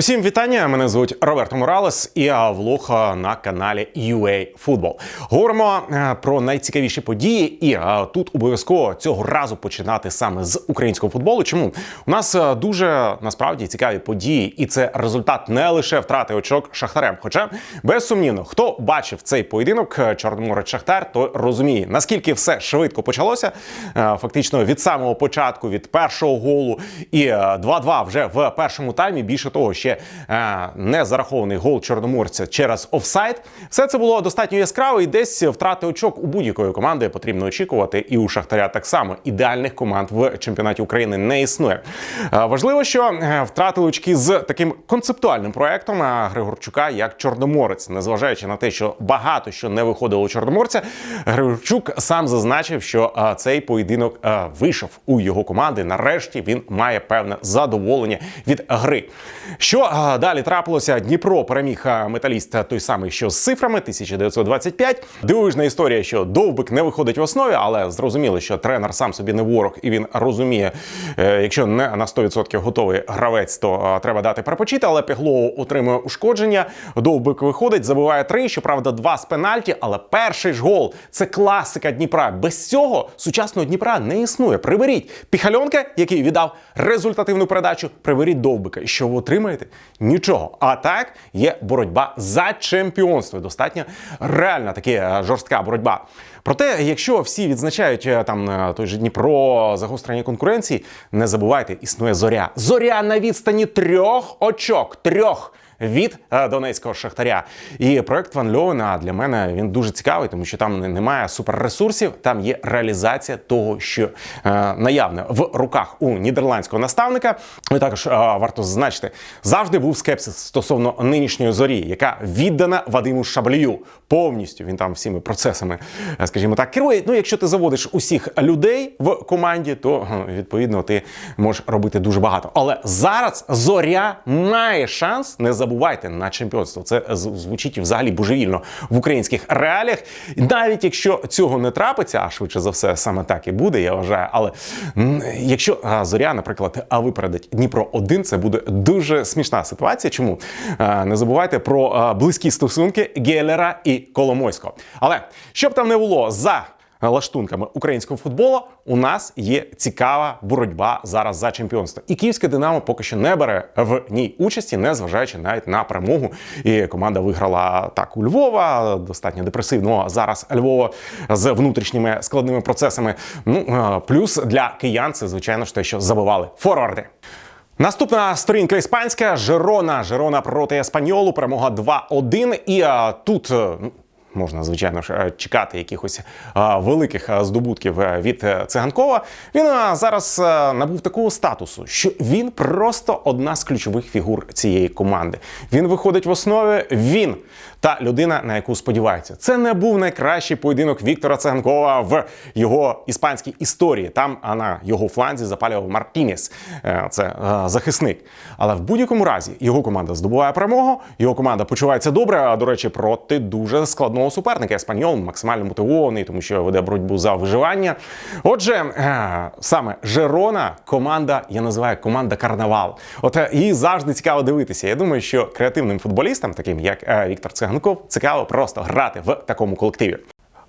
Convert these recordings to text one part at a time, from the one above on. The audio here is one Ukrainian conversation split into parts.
Усім вітання. Мене звуть Роберто Моралес і влог на каналі UA Football. Говоримо е, про найцікавіші події, і е, тут обов'язково цього разу починати саме з українського футболу. Чому у нас е, дуже насправді цікаві події, і це результат не лише втрати очок шахтарем. Хоча безсумнівно, хто бачив цей поєдинок Чорноморець Шахтар, то розуміє наскільки все швидко почалося. Фактично від самого початку, від першого голу, і е, 2-2 вже в першому таймі. Більше того, ще е, не зарахований гол чорноморця через офсайд. Все це було достатньо яскраво, і десь втрати очок у будь-якої команди потрібно очікувати. І у Шахтаря так само ідеальних команд в чемпіонаті України не існує. Е, Важливо, що е, втратили очки з таким концептуальним проектом е, Григорчука як Чорноморець, незважаючи на те, що багато що не виходило у Чорноморця. Григорчук сам зазначив, що е, цей поєдинок е, вийшов у його команди. Нарешті він має певне задоволення від гри. Що далі трапилося? Дніпро переміг металіст той самий, що з цифрами 1925. Дивовижна історія, що довбик не виходить в основі, але зрозуміло, що тренер сам собі не ворог, і він розуміє, е, якщо не на 100% готовий гравець, то треба дати перепочити. Але Піглоу отримує ушкодження. Довбик виходить, забиває три. Щоправда, два з пенальті. Але перший ж гол це класика Дніпра. Без цього сучасного Дніпра не існує. Приберіть Піхальонка, який віддав результативну передачу. Приберіть довбика. Що ви отримаєте? Нічого. А так є боротьба за чемпіонство. Достатньо реальна таки е, жорстка боротьба. Проте, якщо всі відзначають е, там е, той же Дніпро загострення конкуренції, не забувайте, існує зоря. Зоря на відстані трьох очок. Трьох. Від е, донецького шахтаря і проект Ван Льовена для мене він дуже цікавий, тому що там немає суперресурсів, там є реалізація того, що е, наявне в руках у нідерландського наставника. І також е, варто зазначити, завжди був скепсис стосовно нинішньої зорі, яка віддана Вадиму Шаблію повністю. Він там всіми процесами, скажімо так, керує. Ну, якщо ти заводиш усіх людей в команді, то відповідно ти можеш робити дуже багато. Але зараз зоря має шанс. Не забувайте на чемпіонство. Це звучить взагалі божевільно в українських реаліях. Навіть якщо цього не трапиться, а швидше за все саме так і буде, я вважаю. Але якщо зоря, наприклад, а випередить Дніпро 1 це буде дуже смішна ситуація. Чому не забувайте про близькі стосунки Гелера і Коломойського. Але щоб там не було за лаштунками українського футболу, у нас є цікава боротьба зараз за чемпіонство. І київське Динамо поки що не бере в ній участі, не зважаючи навіть на перемогу. І команда виграла так у Львова, достатньо депресивно. Зараз Львова з внутрішніми складними процесами. Ну е, плюс для киян це звичайно ж те, що забивали форварди. Наступна сторінка іспанська Жерона. Жерона проти Еспаньолу. Перемога 2-1. І а, тут. Е, Можна, звичайно ж, е, чекати якихось великих здобутків е, від е, циганкова. Він зараз е, набув такого статусу, що він просто одна з ключових фігур цієї команди. Він виходить в основі. Він та людина, на яку сподіваються. Це не був найкращий поєдинок Віктора Циганкова в його іспанській історії. Там а на його фланзі запалював Мартінес. Е, Це е, захисник. Але в будь-якому разі його команда здобуває перемогу. Його команда почувається добре. А до речі, проти дуже складного суперника. Еспаньол максимально мотивований, тому що веде боротьбу за виживання. Отже, е, саме Жерона, команда, я називаю команда Карнавал. От її завжди цікаво дивитися. Я думаю, що креативним футболістам, таким як Віктор Циганков, цікаво просто грати в такому колективі.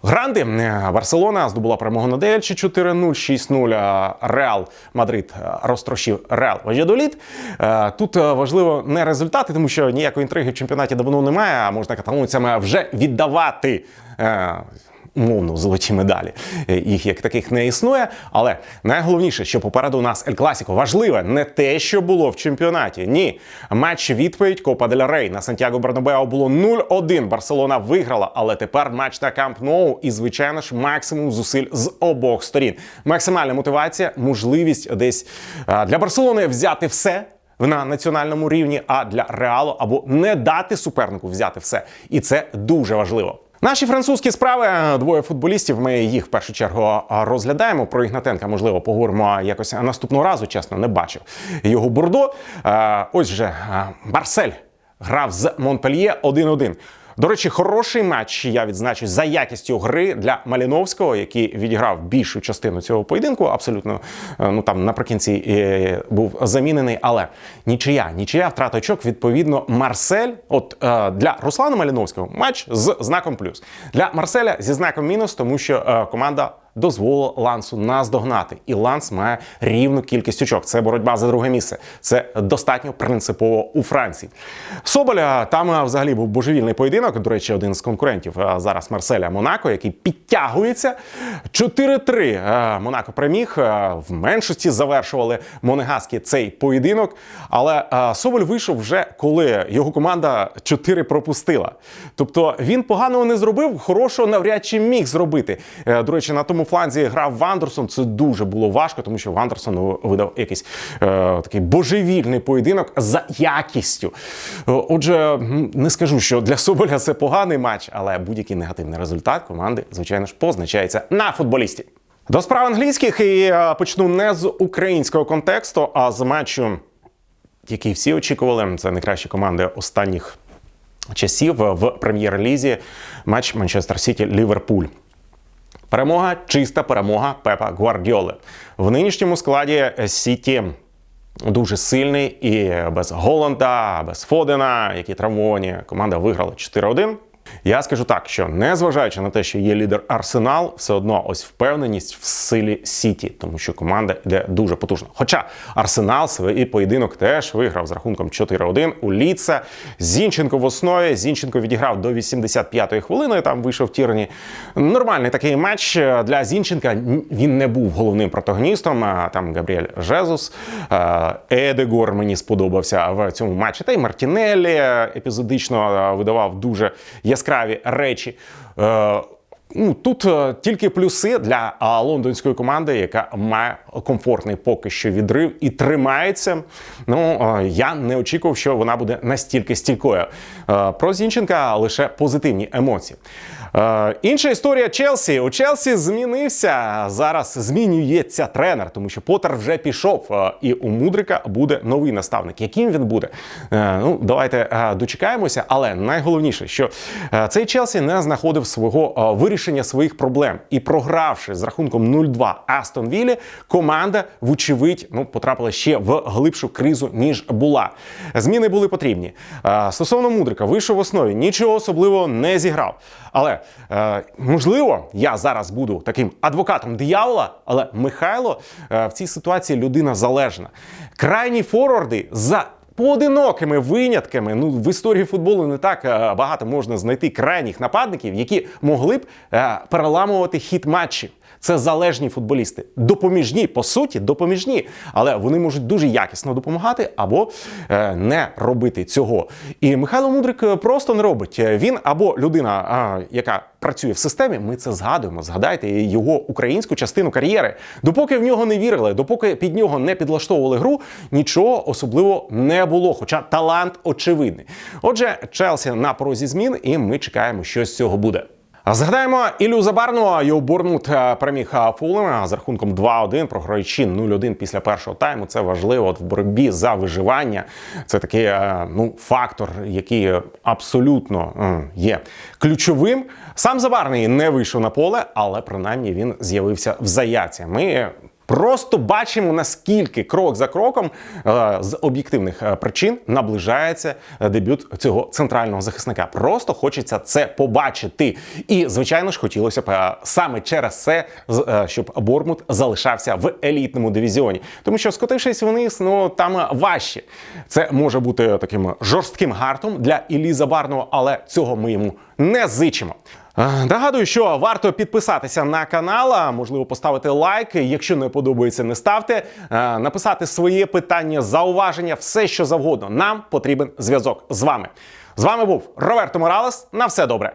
Гранди е, Барселона здобула перемогу на Дельчі 4-0, 6-0. Реал Мадрид е, розтрощив Реал Вальядоліт. Е, Тут важливо не результати, тому що ніякої інтриги в чемпіонаті давно немає. А можна каталонцями вже віддавати. Умовно, золоті медалі Е, їх як таких не існує. Але найголовніше, що попереду у нас Ель Класіко важливе не те, що було в чемпіонаті. Ні, матч відповідь Копа Дель Рей на Сантьяго Бернабео було 0-1. Барселона виграла, але тепер матч на Камп Ноу і, звичайно ж, максимум зусиль з обох сторін. Максимальна мотивація, можливість десь для Барселони взяти все. На національному рівні, а для реалу або не дати супернику взяти все, і це дуже важливо. Наші французькі справи двоє футболістів. Ми їх в першу чергу розглядаємо. Про Ігнатенка, можливо, поговоримо якось наступного разу. Чесно, не бачив його бурдо. Ось же Барсель грав з Монпельє 1-1. До речі, хороший матч я відзначу за якістю гри для Маліновського, який відіграв більшу частину цього поєдинку. Абсолютно е, ну там наприкінці е, був замінений. Але нічия, нічия втрата очок. Відповідно, Марсель. От е, для Руслана Маліновського матч з знаком плюс для Марселя зі знаком мінус, тому що команда дозволило Лансу наздогнати, і Ланс має рівну кількість очок. Це боротьба за друге місце. Це достатньо принципово у Франції. Соболя там взагалі був божевільний поєдинок. До речі, один з конкурентів зараз Марселя Монако, який підтягується 4-3. Монако переміг. В меншості завершували Монегаски цей поєдинок. Але Соболь вийшов вже коли його команда 4 пропустила. Тобто він поганого не зробив, хорошого навряд чи міг зробити. Е, До речі, на тому фланзі грав Вандерсон. Це дуже було важко, тому що Вандерсон видав якийсь е, такий божевільний поєдинок за якістю. Е, Отже, не скажу, що для Соболя це поганий матч, але будь-який негативний результат команди, звичайно ж, позначається на футболісті. До справ англійських і е, почну не з українського контексту, а з матчу, який всі очікували. Це найкращі команди останніх часів в прем'єр-лізі. Матч Манчестер Сіті Ліверпуль. Перемога чиста перемога Пепа Гвардіоли. В нинішньому складі Сіті дуже сильний і без Голланда, без Фодена, які травмовані. Команда виграла 4-1. Я скажу так, що незважаючи на те, що є лідер Арсенал, все одно ось впевненість в силі Сіті, тому що команда йде дуже потужно. Хоча Арсенал свій поєдинок теж виграв з рахунком 4-1 у Ліца. Зінченко в основі. Зінченко відіграв до 85-ї хвилини. Там вийшов Тірні. Нормальний такий матч для Зінченка. Він не був головним протагоністом. А Там Габріель Жезус, Едегор мені сподобався в цьому матчі. Та й Мартінеллі епізодично видавав дуже яскраві речі. Е, Ну, тут е, тільки плюси для лондонської команди, яка має комфортний поки що відрив і тримається. Ну е, я не очікував, що вона буде настільки стійкою. Про Зінченка лише позитивні емоції. Е, Інша історія Челсі. У Челсі змінився. Зараз змінюється тренер, тому що Поттер вже пішов, е, і у Мудрика буде новий наставник. Яким він буде? Е, Ну, давайте дочекаємося. Але найголовніше, що цей Челсі не знаходив свого вирішення своїх проблем і програвши з рахунком 0-2 Астон Віллі, команда, вочевидь, ну потрапила ще в глибшу кризу ніж була. Зміни були потрібні. Стосовно Мудрика, вийшов в основі, нічого особливого не зіграв. Але е, можливо, я зараз буду таким адвокатом диявола, але Михайло е, в цій ситуації людина залежна. Крайні форварди за. Поодинокими винятками, ну в історії футболу не так е, багато можна знайти крайніх нападників, які могли б е, переламувати хід матчів. Це залежні футболісти, допоміжні, по суті, допоміжні, але вони можуть дуже якісно допомагати або е, не робити цього. І Михайло Мудрик просто не робить. Він або людина, яка працює в системі. Ми це згадуємо. Згадайте його українську частину кар'єри. Допоки в нього не вірили, допоки під нього не підлаштовували гру, нічого особливо не було. Хоча талант очевидний. Отже, Челсі на порозі змін, і ми чекаємо, що з цього буде. Згадаємо Ілю Забарного. Його Борнмут е, переміг е, Фулема з рахунком 2-1, програючи 0-1 після першого тайму. Це важливо от в боротьбі за виживання. Це такий е, ну, фактор, який абсолютно є ключовим. Сам Забарний не вийшов на поле, але принаймні він з'явився в заяці. Ми Просто бачимо, наскільки крок за кроком е, з об'єктивних е, причин наближається е, дебют цього центрального захисника. Просто хочеться це побачити. І, звичайно ж, хотілося б саме через це, щоб Бормут залишався в елітному дивізіоні. Тому що, скотившись вниз, ну там важче. Це може бути таким жорстким гартом для Іллі Забарного, але цього ми йому не зичимо. Е, Нагадую, що варто підписатися на канал, можливо, поставити лайк. Якщо не подобається, не ставте. Е, Написати своє питання, зауваження, все що завгодно. Нам потрібен зв'язок з вами. З вами був Роберто Моралес. На все добре.